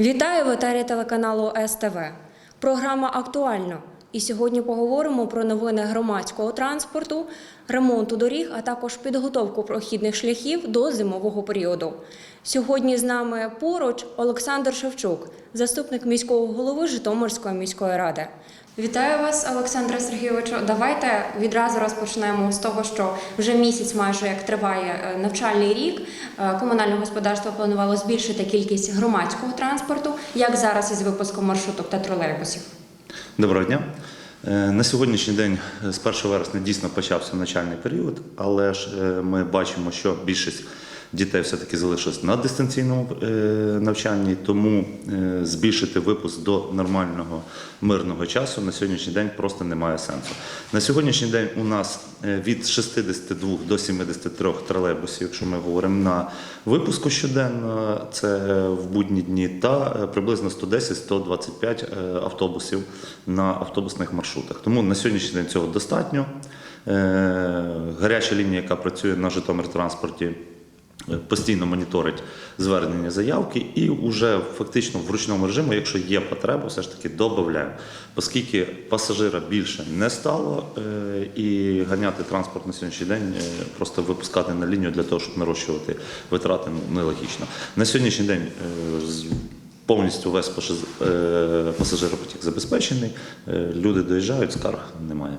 Вітаю в етері телеканалу СТВ. Програма актуально. І сьогодні поговоримо про новини громадського транспорту, ремонту доріг, а також підготовку прохідних шляхів до зимового періоду. Сьогодні з нами поруч Олександр Шевчук, заступник міського голови Житомирської міської ради. Вітаю вас, Олександре Сергійовичу. Давайте відразу розпочнемо з того, що вже місяць майже як триває е, навчальний рік. Е, Комунальне господарство планувало збільшити кількість громадського транспорту, як зараз із випуском маршруток та тролейбусів. Доброго дня. Е, На сьогоднішній день е, з 1 вересня дійсно почався навчальний період, але ж е, ми бачимо, що більшість дітей все-таки залишилось на дистанційному е, навчанні, тому е, збільшити випуск до нормального мирного часу на сьогоднішній день просто немає сенсу. На сьогоднішній день у нас е, від 62 до 73 тролейбусів, якщо ми говоримо на випуску щоденно, це в будні дні, та приблизно 110-125 е, автобусів на автобусних маршрутах. Тому на сьогоднішній день цього достатньо. Гаряча лінія, яка працює на Житомир транспорті, постійно моніторить звернення заявки і вже фактично в ручному режимі, якщо є потреба, все ж таки додаємо. Оскільки пасажира більше не стало е, і ганяти транспорт на сьогоднішній день, е, просто випускати на лінію для того, щоб нарощувати витрати, ну, нелогічно. На сьогоднішній день е, повністю весь пасажиропотік забезпечений, люди доїжджають, скарг немає.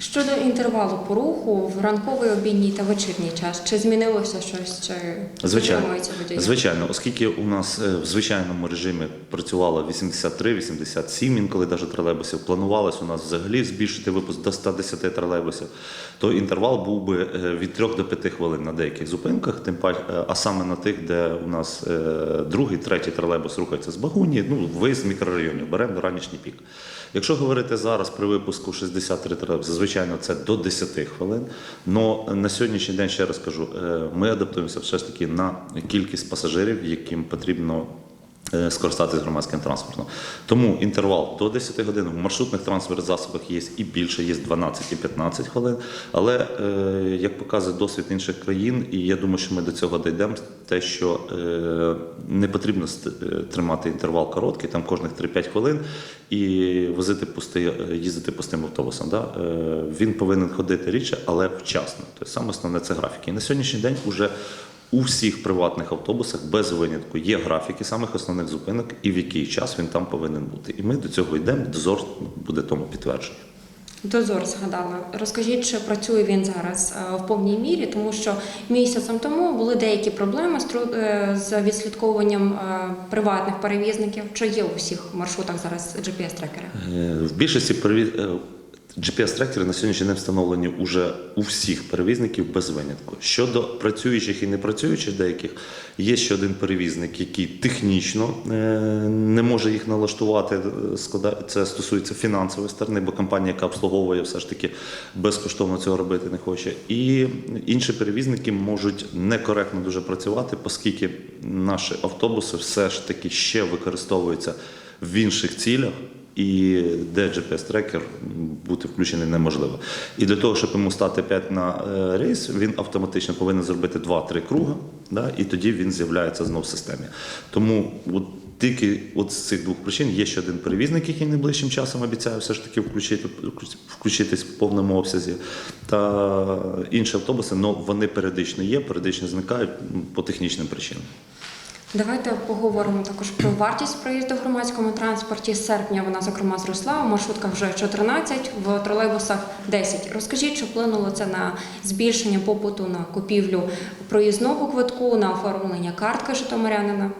Щодо інтервалу по руху в ранковий, обідній та вечірній час, чи змінилося щось? Чи Звичайно, звичайно, оскільки у нас е, в звичайному режимі працювало 83-87, інколи навіть тролейбусів, планувалось у нас взагалі збільшити випуск до 110 тролейбусів, то інтервал був би е, від 3 до 5 хвилин на деяких зупинках, тим паче, е, а саме на тих, де у нас другий, третій тролейбус рухається з багуні, ну виїзд з мікрорайонів, беремо до ранішній пік. Якщо говорити зараз при випуску 63 тролейбуси, звичайно, це до 10 хвилин. але на сьогоднішній день ще раз кажу, е, ми адаптуємося все ж таки на кількість пасажирів, яким потрібно. Е, Скористатися громадським транспортом. Тому інтервал до 10 годин в маршрутних транспортних засобах є і більше, є 12 і 15 хвилин. Але е, як показує досвід інших країн, і я думаю, що ми до цього дійдемо, те, що е, не потрібно тримати інтервал короткий, там кожних 3-5 хвилин, і возити пустий, е, їздити пустим автобусом. Да? Він повинен ходити рідше, але вчасно. Тобто саме основне це графіки. І на сьогоднішній день уже у всіх приватних автобусах без винятку є графіки самих основних зупинок і в який час він там повинен бути. І ми до цього йдемо. Дозор буде тому підтвердження. Дозор згадала. Розкажіть, чи працює він зараз е, в повній мірі, тому що місяцем тому були деякі проблеми з е, відслідковуванням е, приватних перевізників. Чи є у всіх маршрутах зараз GPS-трекери? В більшості GPS-трекери на сьогоднішній день встановлені уже у всіх перевізників без винятку. Щодо працюючих і непрацюючих деяких, є ще один перевізник, який технічно е, не може їх налаштувати. Це стосується фінансової сторони, бо компанія, яка обслуговує, все ж таки безкоштовно цього робити не хоче. І інші перевізники можуть некоректно дуже працювати, оскільки наші автобуси все ж таки ще використовуються в інших цілях і де GPS-трекер бути включений неможливо. І для того, щоб йому стати 5 на е, рейс, він автоматично повинен зробити 2-3 круга, да, і тоді він з'являється знов в системі. Тому от тільки от з цих двох причин є ще один перевізник, який найближчим часом обіцяє все ж таки включити, включитись в повному обсязі. Та інші автобуси, але вони періодично є, періодично зникають по технічним причинам. Давайте поговоримо також про вартість проїзду в громадському транспорті. З серпня вона зокрема зросла. У маршрутках вже 14, в тролейбусах 10. Розкажіть, чи вплинуло це на збільшення попиту на купівлю проїзного квитку, на оформлення картки житомирянина?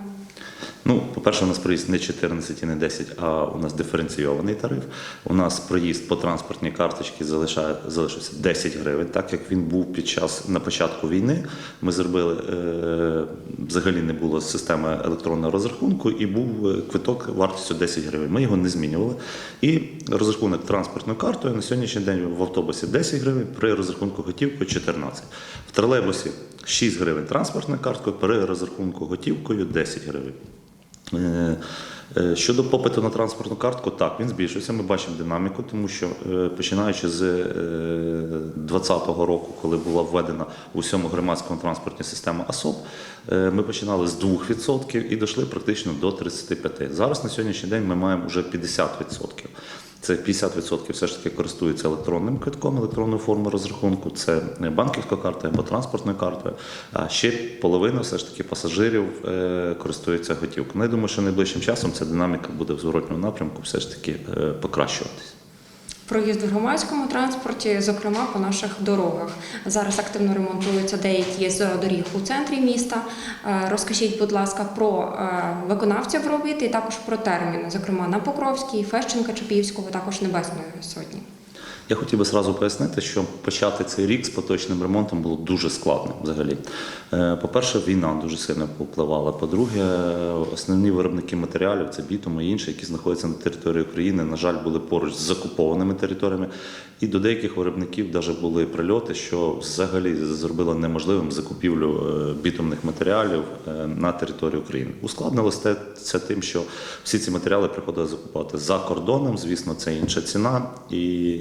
Ну, по-перше, у нас проїзд не 14 і не 10, а у нас диференційований тариф. У нас проїзд по транспортній карточці залишився 10 гривень, так як він був під час на початку війни. Ми зробили е, взагалі не було системи електронного розрахунку, і був е, квиток вартістю 10 гривень. Ми його не змінювали. І розрахунок транспортною картою на сьогоднішній день в автобусі 10 гривень, при розрахунку готівкою 14. В тролейбусі 6 гривень транспортною карткою, при розрахунку готівкою 10 гривень. Е, е, Щодо попиту на транспортну картку, так, він збільшився. Ми бачимо динаміку, тому що е, починаючи з 2020 року, коли була введена у всьому громадському транспорті система АСОП, ми починали з 2% і дійшли практично до 35%. Зараз на сьогоднішній день ми маємо вже 50%. Це 50% все ж таки користуються електронним квитком, електронною формою розрахунку. Це банківська карта або транспортною картою. А ще половина все ж таки пасажирів е, користуються готівкою. Ну, я думаю, що найближчим часом ця динаміка буде в зворотньому напрямку все ж таки е, покращуватись. Проїзд в громадському транспорті, зокрема по наших дорогах. Зараз активно ремонтуються деякі з доріг у центрі міста. Е, Розкажіть, будь ласка, про е, виконавців робіт і також про терміни, зокрема на Покровській, Фещенка, Чопівського, також Небесної Сотні. Я хотів би зразу пояснити, що почати цей рік з поточним ремонтом було дуже складно взагалі. Е, По-перше, війна дуже сильно повпливала. По-друге, основні виробники матеріалів це бітум і інші, які знаходяться на території України, на жаль, були поруч з окупованими територіями. І до деяких виробників навіть були прильоти, що взагалі зробило неможливим закупівлю е, бітумних матеріалів е, на території України. Ускладнилось те- це тим, що всі ці матеріали приходили закупати за кордоном. Звісно, це інша ціна, і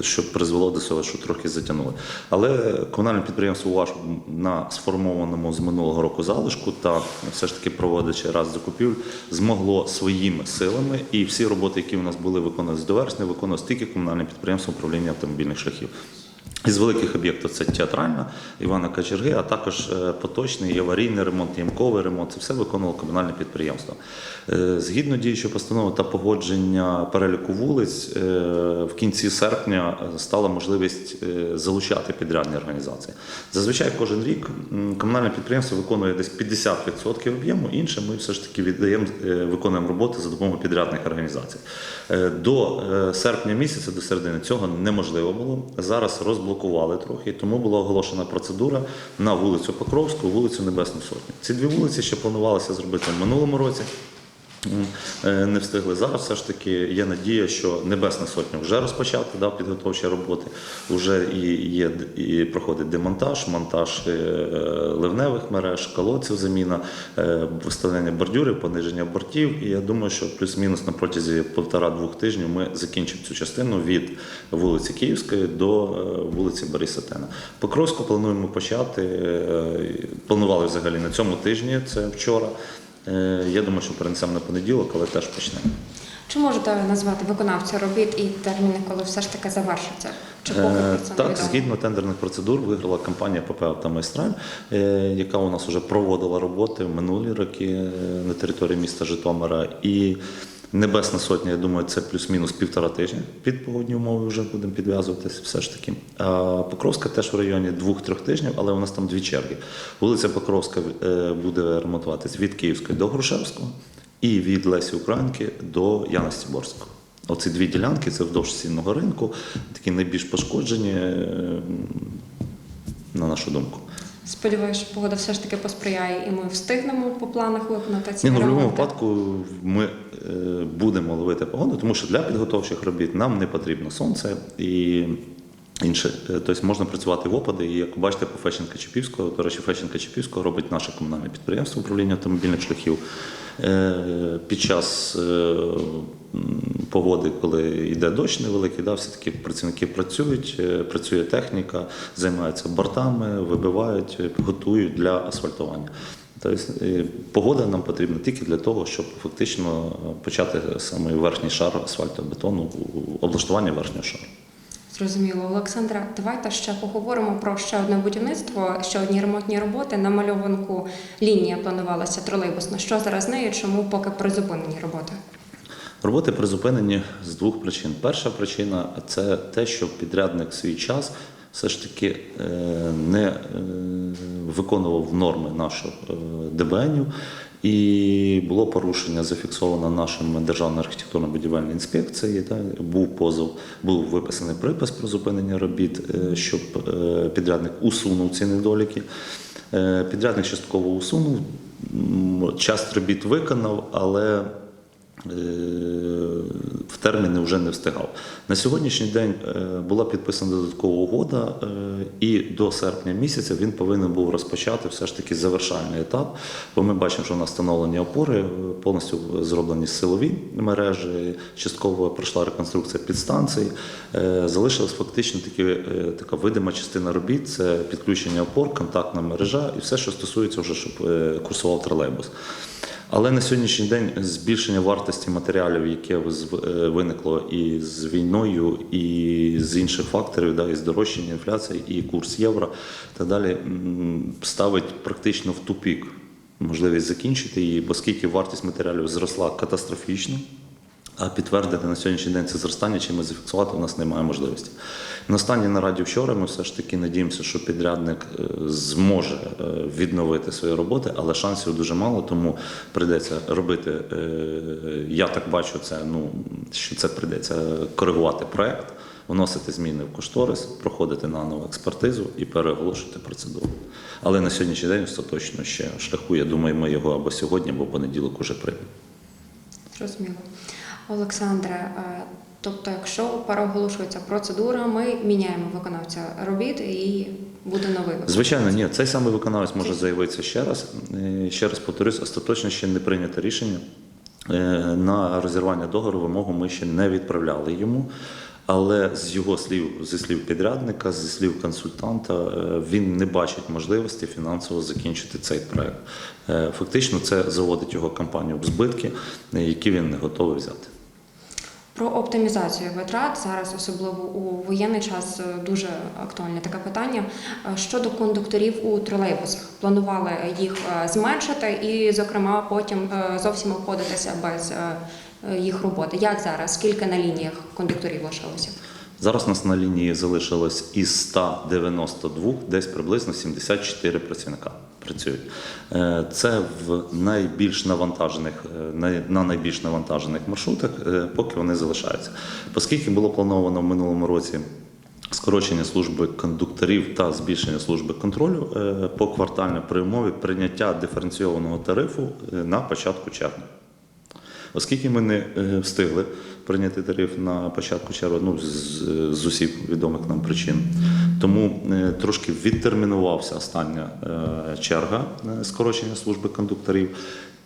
що призвело до цього, що трохи затягнули. Але комунальне підприємство УВАЖ на сформованому з минулого року залишку та все ж таки проводячи раз закупівль, змогло своїми силами і всі роботи, які у нас були виконувалися до вересня, виконувалось тільки комунальне підприємство управління автомобільних шляхів. Із великих об'єктів це театральна Івана Качерги, а також е, поточний аварійний ремонт, ямковий ремонт. Це все виконувало комунальне підприємство. Е, Згідно діючої постанови та погодження переліку вулиць, е, в кінці серпня стала можливість залучати підрядні організації. Зазвичай кожен рік комунальне підприємство виконує десь 50% об'єму, інше ми все ж таки віддаємо, виконуємо роботи за допомогою підрядних організацій. До серпня місяця, до середини цього неможливо було. Зараз розблокували трохи, тому була оголошена процедура на вулицю Покровську, вулицю Небесну Сотню. Ці дві вулиці ще планувалося зробити в минулому році. Е, Не встигли зараз. Все ж таки є надія, що Небесна Сотня вже розпочати да, підготовчі роботи. Вже і є і проходить демонтаж, монтаж е, ливневих мереж, колодців, заміна, е, виставляння бордюрів, пониження бортів. І я думаю, що плюс-мінус на протязі півтора-двох тижнів ми закінчимо цю частину від вулиці Київської до вулиці Бориса Тена. Покровську плануємо почати. Планували взагалі на цьому тижні, це вчора. Е, Я думаю, що перенесемо на понеділок, але теж почнемо. Чи можете назвати виконавця робіт і терміни, коли все ж таки завершиться? Чи поки Е, Так, невідомо? згідно тендерних процедур, виграла компанія ПП «Автомайстраль», е, яка у нас вже проводила роботи в минулі роки е, на території міста Житомира. І Небесна сотня, я думаю, це плюс-мінус півтора тижня під погодні умови вже будемо підв'язуватися все ж таки. А Покровська теж в районі двох-трьох тижнів, але у нас там дві черги. Вулиця Покровська е, буде ремонтуватись від Київської до Грушевського і від Лесі Українки до Яна Стіборського. Оці дві ділянки це вздовж цінного ринку, такі найбільш пошкоджені, е, на нашу думку. Сподіваюся, що погода все ж таки посприяє, і ми встигнемо по планах виконати ці Ні, ну, в будь-якому випадку ми будемо ловити погоду, тому що для підготовчих робіт нам не потрібно сонце і інше. Е, Тобто можна працювати в опади. І як бачите, по Фещенка Чепівського, до речі, Фещенка Чепівського робить наше комунальне підприємство управління автомобільних шляхів. Е, Під час е, погоди, коли йде дощ невеликий, да, все-таки працівники працюють, працює техніка, займаються бортами, вибивають, готують для асфальтування. Тобто погода нам потрібна тільки для того, щоб фактично е, почати саме верхній шар асфальтобетону, облаштування верхнього шару. Зрозуміло, Олександра. Давайте ще поговоримо про ще одне будівництво, ще одні ремонтні роботи. На мальованку лінія планувалася тролейбусна. Що зараз з нею? Чому поки призупинені роботи? Роботи призупинені з двох причин. Перша причина це те, що підрядник свій час все ж таки е, не е, виконував норми наших е, ДБНів І було порушення зафіксовано нашим Державною архітектурно-будівельною інспекцією. Був позов, був виписаний припис про зупинення робіт, щоб підрядник усунув ці недоліки. Підрядник частково усунув, часть робіт виконав, але в терміни вже не встигав. На сьогоднішній день е, була підписана додаткова угода, е, і до серпня місяця він повинен був розпочати все ж таки завершальний етап. Бо ми бачимо, що у нас встановлені опори, е, повністю зроблені силові мережі, частково пройшла реконструкція підстанцій. Е, Залишилась фактично таки, е, така видима частина робіт це підключення опор, контактна мережа і все, що стосується вже, щоб е, курсував тролейбус. Але на сьогоднішній день збільшення вартості матеріалів, яке е, виникло і з війною, і з інших факторів, да, і здорожчання інфляції, і курс євро та далі ставить практично в тупік можливість закінчити її, бо скільки вартість матеріалів зросла катастрофічно. А підтвердити на сьогоднішній день це зростання, чи ми зафіксувати у нас немає можливості. На останній нараді вчора ми все ж таки надіємося, що підрядник е, зможе е, відновити свої роботи, але шансів дуже мало, тому прийдеться робити. е, Я так бачу це. Ну що це прийдеться коригувати проект, вносити зміни в кошторис, проходити наново експертизу і переголошувати процедуру. Але на сьогоднішній день остаточно ще шляху. Я думаю, ми його або сьогодні, або понеділок уже приймемо. Зрозуміло. Олександре, е, тобто, якщо переоголошується процедура, ми міняємо виконавця робіт і буде новий виконавець. Звичайно, ні, цей самий виконавець може заявитися ще раз. Е, Ще раз повторюсь, остаточно ще не прийнято рішення. Е, На розірвання договору вимогу ми ще не відправляли йому. Але з його слів, зі слів підрядника, зі слів консультанта, він не бачить можливості фінансово закінчити цей проект. Фактично, це заводить його компанію в збитки, які він не готовий взяти. Про оптимізацію витрат зараз, особливо у воєнний час, е, дуже актуальне таке питання. Е, Щодо кондукторів у тролейбусах, планували їх е, зменшити і, зокрема, потім зовсім обходитися без їх роботи. Як зараз? Скільки на лініях кондукторів лишилося? Зараз нас на лінії залишилось із 192, десь приблизно 74 працівника працюють. Е, Це в найбільш навантажених, е, на найбільш навантажених маршрутах, е, поки вони залишаються. Оскільки було плановано в минулому році скорочення служби кондукторів та збільшення служби контролю е, поквартально при умові прийняття диференційованого тарифу на початку червня. Оскільки ми не встигли прийняти тариф на початку червня, ну з, з усіх відомих нам причин, тому е, трошки відтермінувався остання е, черга е, скорочення служби кондукторів.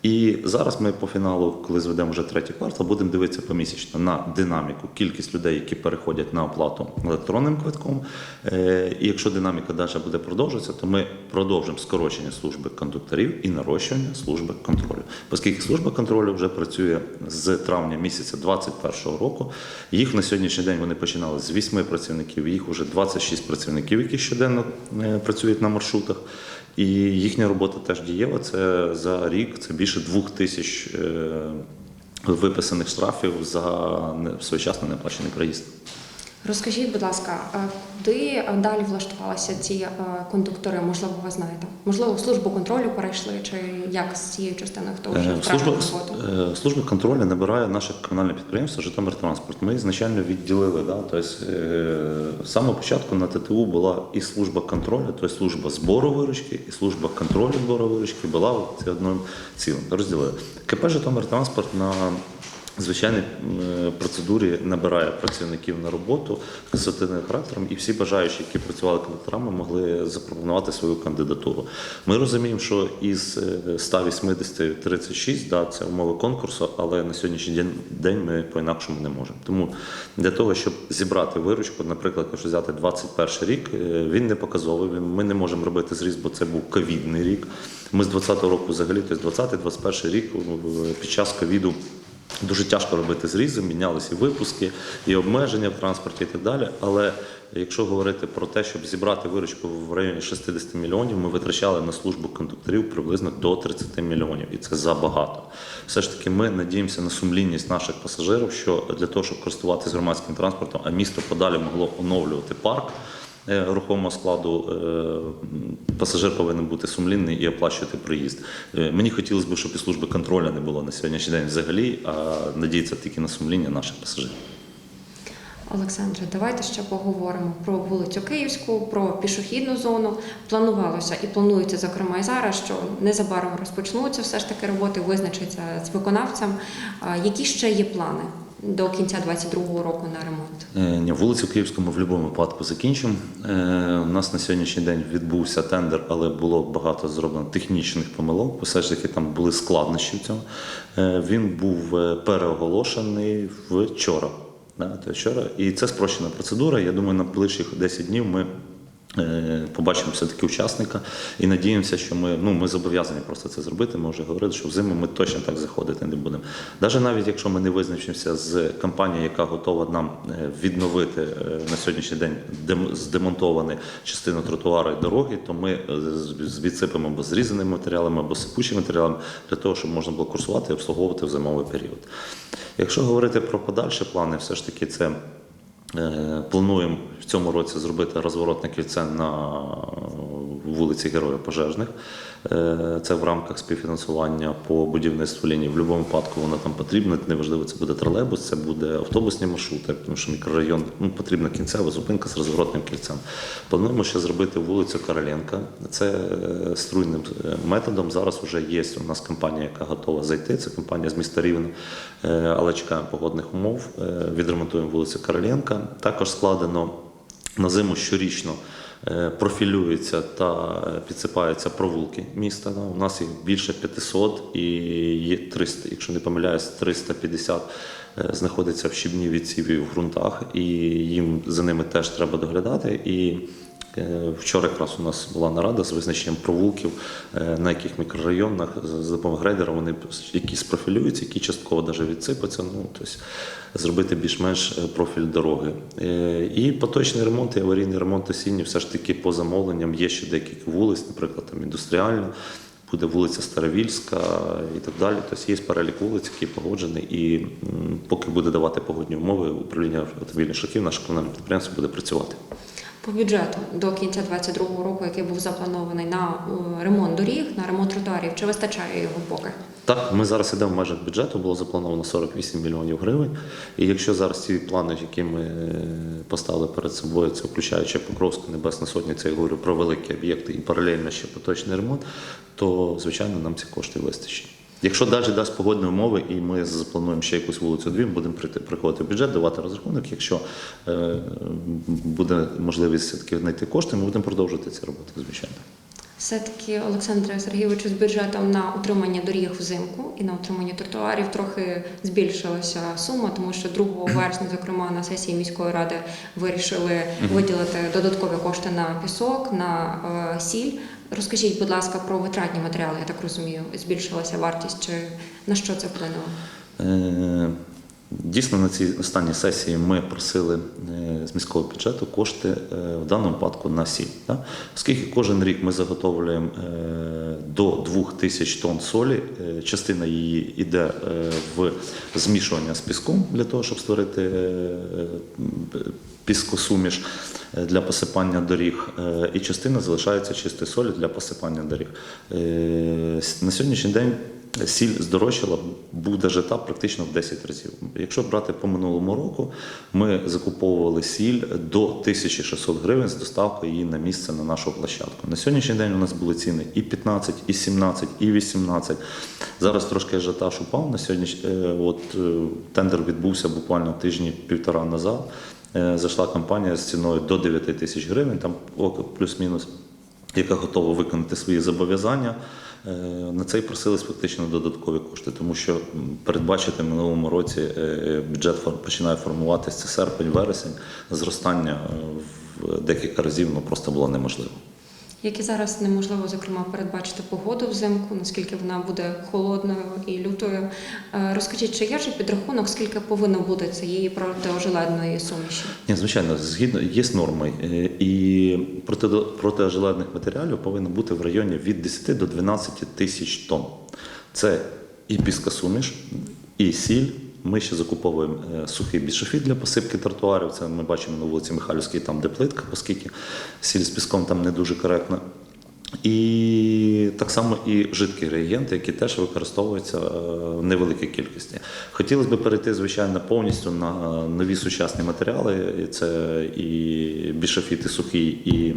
І зараз ми по фіналу, коли зведемо вже третій квартал, будемо дивитися помісячно на динаміку, кількість людей, які переходять на оплату електронним квитком. Е, І якщо динаміка далі буде продовжуватися, то ми продовжимо скорочення служби кондукторів і нарощування служби контролю. Оскільки служба контролю вже працює з травня місяця 2021 року. Їх на сьогоднішній день вони починали з 8 працівників, їх вже 26 працівників, які щоденно е, працюють на маршрутах. І їхня робота теж дієва. Це за рік це більше двох тисяч е, виписаних штрафів за своєчасно неплачений проїзд. Розкажіть, будь ласка, е, куди далі влаштувалися ці е, кондуктори? Можливо, ви знаєте? Можливо, в службу контролю перейшли, чи як з цією частиною, хто вже Е, втратив роботу? е, служба контролю набирає наше комунальне підприємство Житомиртранспорт. Ми ізначально відділили. Да? Тобто, е, з самого початку на ТТУ була і служба контролю, тобто служба збору виручки, і служба контролю збору виручки була це одним цілим. Розділили. КП Житомиртранспорт на звичайній е, процедурі набирає працівників на роботу з консультативним і всі бажаючі, які працювали кондукторами, могли запропонувати свою кандидатуру. Ми розуміємо, що із е, 180 36, да, це умови конкурсу, але на сьогоднішній день, ми по-інакшому не можемо. Тому для того, щоб зібрати виручку, наприклад, якщо взяти 21 рік, е, він не показовий. Ми не можемо робити зріз, бо це був ковідний рік. Ми з 20-го року взагалі, тобто 20-21 рік е, під час ковіду. Дуже тяжко робити зрізи, мінялися і випуски, і обмеження в транспорті, і так далі. Але якщо говорити про те, щоб зібрати виручку в районі 60 мільйонів, ми витрачали на службу кондукторів приблизно до 30 мільйонів, і це забагато. Все ж таки, ми надіємося на сумлінність наших пасажирів, що для того, щоб користуватися громадським транспортом, а місто подалі могло оновлювати парк. Е, рухомого складу е, пасажир повинен бути сумлінний і оплачувати проїзд. Е, Мені хотілося б, щоб і служби контролю не було на сьогоднішній день взагалі, а надіятися тільки на сумління наших пасажирів. Олександре, давайте ще поговоримо про вулицю Київську, про пішохідну зону. Планувалося і планується, зокрема, і зараз, що незабаром розпочнуться все ж таки роботи, визначиться з виконавцем. Які ще є плани до кінця 2022 року на ремонт? Е, Ні, вулицю Київську ми в будь-якому випадку закінчимо. Е, У нас на сьогоднішній день відбувся тендер, але було багато зроблено технічних помилок. Все ж таки там були складнощі в цьому. Е, Він був переоголошений вчора. Вчора. І це спрощена процедура. Я думаю, на ближчих 10 днів ми побачимо все-таки учасника і надіємося, що ми, ну, ми зобов'язані просто це зробити. Ми вже говорили, що взиму ми точно так заходити не будемо. Навіть навіть якщо ми не визначимося з компанією, яка готова нам е, відновити е, на сьогоднішній день дем- здемонтовану частину тротуару і дороги, то ми е, відсипемо або зрізаними матеріалами, або сипучими матеріалами для того, щоб можна було курсувати і обслуговувати в зимовий період. Якщо говорити про подальші плани, все ж таки це Е, Плануємо в цьому році зробити розворотне кільце на вулиці Героїв Пожежних. Е, Це в рамках співфінансування по будівництву лінії. В будь-якому випадку воно там потрібно. Неважливо, це буде тролейбус, це буде автобусні маршрути, тому що мікрорайон ну, потрібна кінцева зупинка з розворотним кільцем. Плануємо ще зробити вулицю Короленка. Це е, струйним е, методом. Зараз вже є у нас компанія, яка готова зайти. Це компанія з міста Рівне, але чекаємо погодних умов. Відремонтуємо вулицю Короленка. Також складено на зиму щорічно профілюються та е, підсипаються провулки міста. У нас їх більше 500 і є 300, якщо не помиляюсь, 350 е, знаходиться в щібні відсіві в ґрунтах, і їм за ними теж треба доглядати. І Е, Вчора якраз у нас була нарада з визначенням провулків, е, на яких мікрорайонах за допомогою грейдера вони які спрофілюються, які частково навіть відсипаться. Ну, тобто зробити більш-менш е, профіль дороги. Е, І поточний ремонт і аварійний ремонт осінній все ж таки по замовленням є ще декілька вулиць, наприклад, там індустріальна. Буде вулиця Старовільська і так далі. Тобто є перелік вулиць, який погоджений, і поки буде давати погодні умови, управління автомобільних шляхів, наше комунальне підприємство буде працювати. По бюджету до кінця 2022 року, який був запланований на е, ремонт доріг, на ремонт тротуарів, чи вистачає його поки? Так, ми зараз йдемо в межах бюджету, було заплановано 48 мільйонів гривень. І якщо зараз ці плани, які ми е, поставили перед собою, це включаючи Покровську Небесну Сотню, це я говорю про великі об'єкти і паралельно ще поточний ремонт, то звичайно нам ці кошти вистачить. Якщо навіть дасть погодні умови, і ми заплануємо ще якусь вулицю дві, ми будемо приходити в бюджет, давати розрахунок. Якщо е, буде можливість все-таки знайти кошти, ми будемо продовжувати ці роботи, звичайно. Все-таки Олександре Сергійовичу з бюджетом на утримання доріг взимку і на утримання тротуарів трохи збільшилася сума, тому що 2 вересня, зокрема, на сесії міської ради вирішили виділити додаткові кошти на пісок, на е, сіль. Розкажіть, будь ласка, про витратні матеріали. Я так розумію, збільшилася вартість чи на що це вплинуло? Дійсно, на цій останній сесії ми просили е, з міського бюджету кошти е, в даному випадку на сіль. Оскільки кожен рік ми заготовлюємо е, до 2 тисяч тонн солі, частина її йде в змішування з піском для того, щоб створити піскосуміш для посипання доріг, і частина залишається чистої солі для посипання доріг. На сьогоднішній день Сіль здорожчала, був даже практично в 10 разів. Якщо брати по минулому року, ми закуповували сіль до 1600 гривень з доставкою її на місце на нашу площадку. На сьогоднішній день у нас були ціни і 15, і 17, і 18. Зараз трошки ажіотаж упав. На сьогодні от е, тендер відбувся буквально тижні півтора назад. Е, Зайшла компанія з ціною до 9 тисяч гривень, там плюс-мінус яка готова виконати свої зобов'язання. Е, На це й просились фактично додаткові кошти, тому що передбачити в минулому році е, бюджет починає формуватися серпень-вересень. Зростання е, в декілька разів ну, просто було неможливо. Як і зараз неможливо, зокрема, передбачити погоду взимку, наскільки вона буде холодною і лютою. Е, Розкажіть, чи є вже підрахунок, скільки повинно бути цієї протиожеледної суміші? Ні, звичайно, згідно є норми, е, і проти, матеріалів повинно бути в районі від 10 до 12 тисяч тонн. Це і піскосуміш, і сіль, Ми ще закуповуємо е, сухий бішофіт для посипки тротуарів. Це ми бачимо на вулиці Михайлівській, там де плитка, оскільки сіль з піском там не дуже коректно. І так само і жидкі реагенти, які теж використовуються е, в невеликій кількості. Хотілося б перейти, звичайно, повністю на нові сучасні матеріали. Це і бішофіт, і сухий, і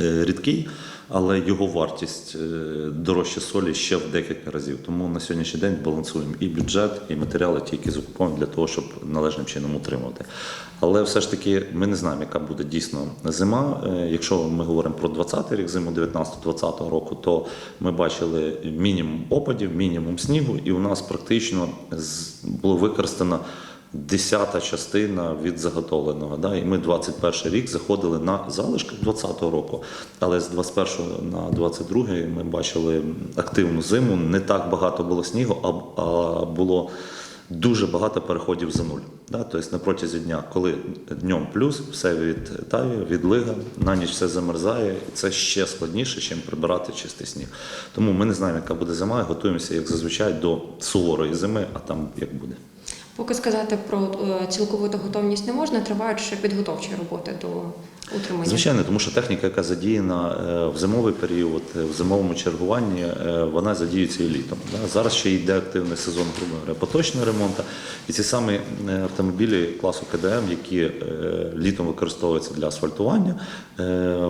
е, рідкий, але його вартість е, дорожче солі ще в декілька разів. Тому на сьогоднішній день балансуємо і бюджет, і матеріали, ті, які закуповуємо для того, щоб належним чином утримувати. Але все ж таки ми не знаємо, яка буде дійсно зима. Е, Якщо ми говоримо про 20-й рік, зиму 19-20 року, то ми бачили мінімум опадів, мінімум снігу, і у нас практично було використано десята частина від заготовленого. Да? І ми 21 рік заходили на залишки 20-го року, але з 21 на 22 ми бачили активну зиму. Не так багато було снігу, а, а було дуже багато переходів за нуль. Да? Тобто на протязі дня, коли днем плюс, все відтає, відлига, на ніч все замерзає, і це ще складніше, ніж прибирати чистий сніг. Тому ми не знаємо, яка буде зима, і готуємося, як зазвичай, до суворої зими, а там як буде. Поки сказати про е, цілковиту готовність не можна, тривають ще підготовчі роботи до утримання. Звичайно, тому що техніка, яка задіяна е, в зимовий період, е, в зимовому чергуванні, е, вона задіюється і літом. Зараз ще йде активний сезон грубо поточного ремонту. І ці самі автомобілі класу КДМ, які літом використовуються для асфальтування,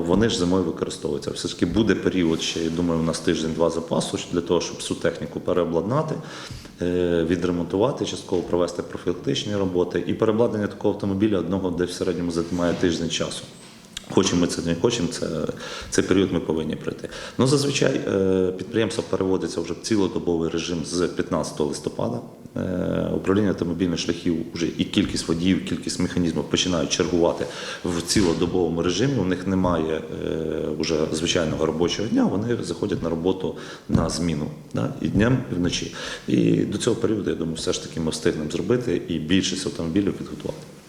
вони ж зимою використовуються. Все ж таки буде період ще, я думаю, у нас тиждень-два запасу для того, щоб всю техніку переобладнати, відремонтувати, частково провести профілактичні роботи. І переобладнання такого автомобіля одного десь в середньому займає тиждень часу. Хочемо ми це не хочемо, це, цей період ми повинні пройти. Ну, зазвичай е, підприємство переводиться вже в цілодобовий режим з 15 листопада. Е, Управління автомобільних шляхів вже і кількість водіїв, кількість механізмів починають чергувати в цілодобовому режимі. У них немає е, вже звичайного робочого дня. Вони заходять на роботу на зміну да, і днем, і вночі. І до цього періоду, я думаю, все ж таки ми встигнемо зробити і більшість автомобілів підготувати.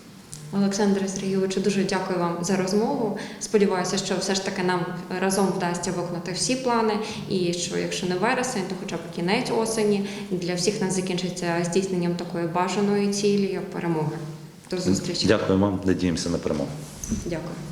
Олександре Сергійовичу, дуже дякую вам за розмову. Сподіваюся, що все ж таки нам разом вдасться виконати всі плани, і що якщо не вересень, то хоча б кінець осені для всіх нас закінчиться здійсненням такої бажаної цілі перемоги. До зустрічі. Дякую вам, надіємося на перемогу. Дякую.